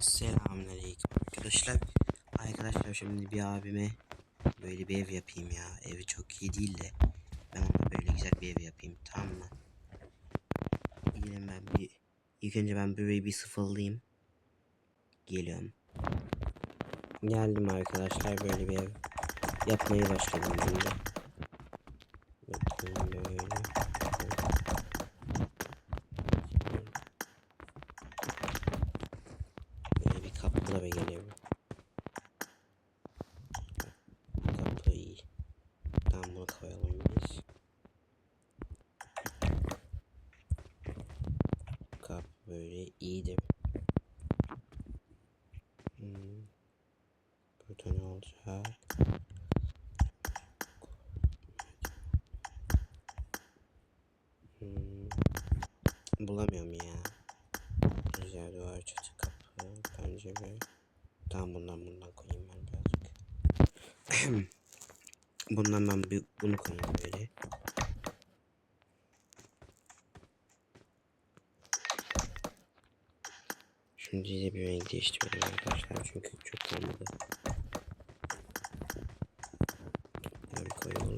Selamünaleyküm arkadaşlar. Arkadaşlar şimdi bir abime böyle bir ev yapayım ya. Evi çok iyi değil de ben ona böyle güzel bir ev yapayım tamam mı? Gelin ben bir ilk önce ben burayı bir sıfırlayayım. Geliyorum. Geldim arkadaşlar böyle bir ev yapmaya başladım ben de. Ve geliyor. Kapı iyi. Tamam bunu. Kapı böyle iyidir. Hmm. Burada ne olacak? Hmm. Bulamıyorum ya. Güzel duvar çatı kapı pencere. Tamam bundan bundan koyayım ben birazcık. bundan ben bir, bunu koyayım böyle. Şimdi de bir renk değiştirelim arkadaşlar çünkü çok olmadı. Böyle.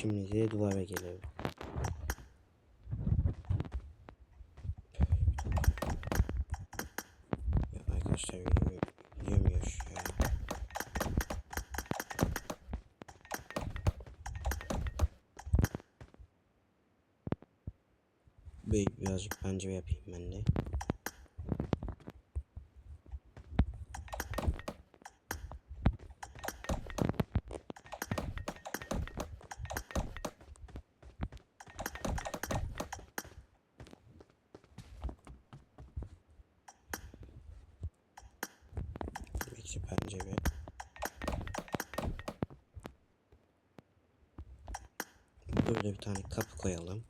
Şimdi de duvara gelelim. Yürü- yürümüyor şu ya. Birazcık pencere yapayım ben de. İki pencere. Burada bir tane kapı koyalım.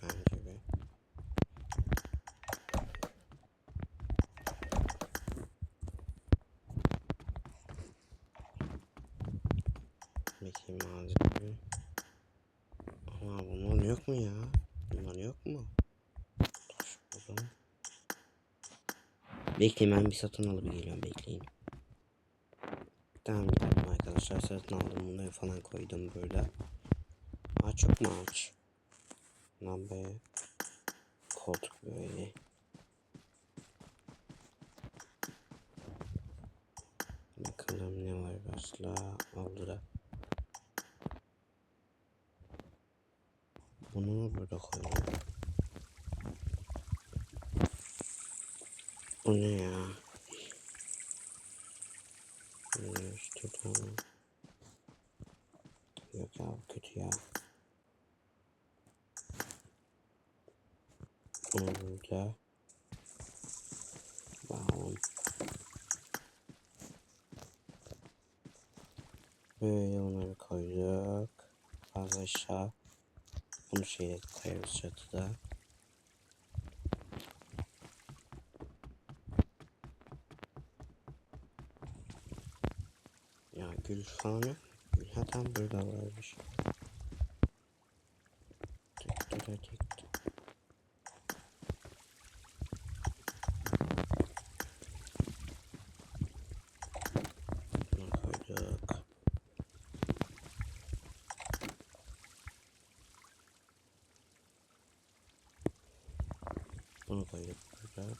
Pencere. Bakayım malzeme. Ama bunlar yok mu ya? Bunlar yok mu? Taş buldum. Bekleyin ben bir satın alıp geliyorum bekleyin. Tamam geldim arkadaşlar satın aldım bunları falan koydum burada. Ağaç yok mu ağaç? Lan be. Koltuk böyle. Bakalım ne var başla oldu da. Bunu burada koyalım. Bu ne ya? Üstü tamam. Yok ya bu kötü ya. Burada. Bakalım. Böyle onları koyduk. Fazla aşağı. Bunu şeye koyarız çatıda. Ya gül falan yok. Gül ha tam burada varmış. Tık tık tık. Bunu koyduk. Bunu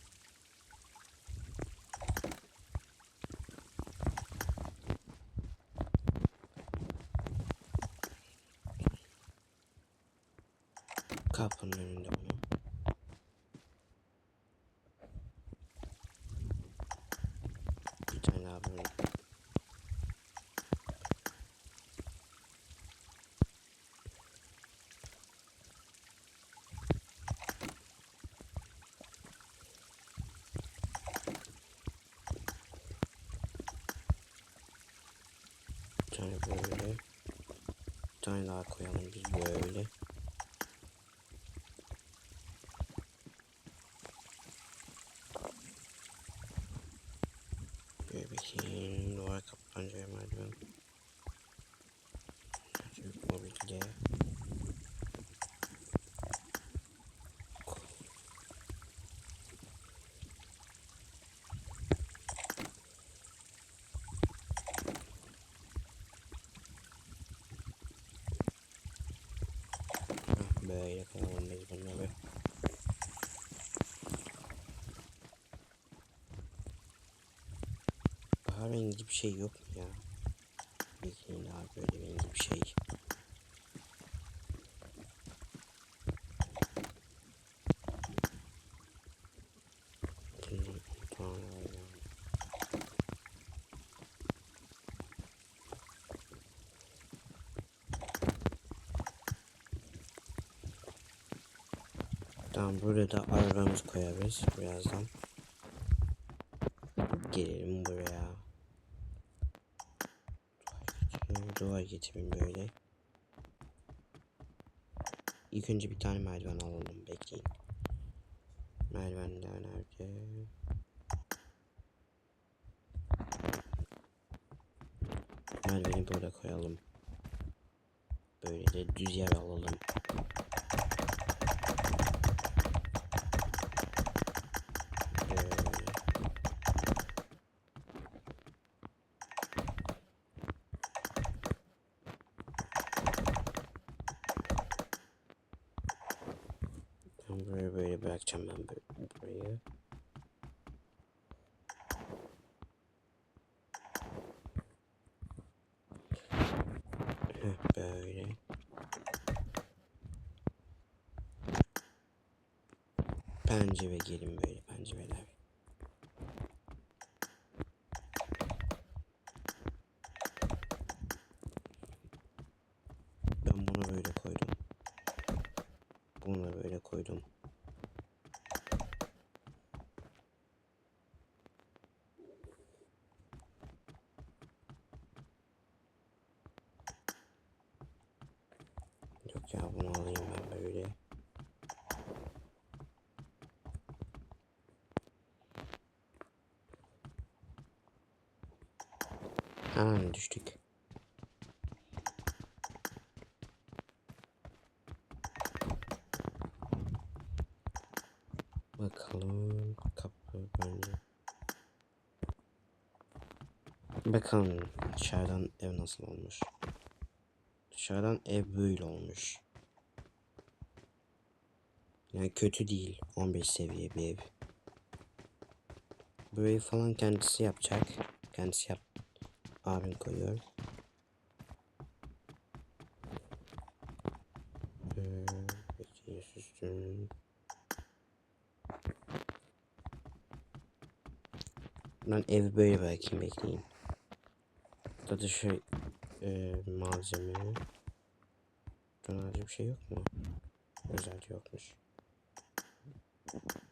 Bir tane böyle. Bir tane daha koyalım biz böyle. Böyle G. Böyle kanalımdayız bunları. Daha rengi bir şey yok ya? Bildiğin daha böyle rengi bir şey. Tamam burada da arabamızı koyarız birazdan. Gelelim buraya. Duvar getirin böyle. İlk önce bir tane merdiven alalım bekleyin. Merdivenler nerede? Merdiveni burada koyalım. Böyle de düz yer alalım. Böyle. Burayı böyle bırakacağım ben bu- burayı. Böyle. Pencere gelin böyle pencereler. Ben bunu böyle koydum. Bunu da böyle koydum. Yok ya bunu alayım ben böyle. Hemen düştük. Bakalım kapı bence. Bakalım dışarıdan ev nasıl olmuş. Dışarıdan ev böyle olmuş. Yani kötü değil. 15 seviye bir ev. Burayı falan kendisi yapacak. Kendisi yap. Abim koyuyor. Ee. Ben evi böyle bırakayım bekleyin. Burada da şey e, malzeme. Burada bir şey yok mu? Özel yokmuş. you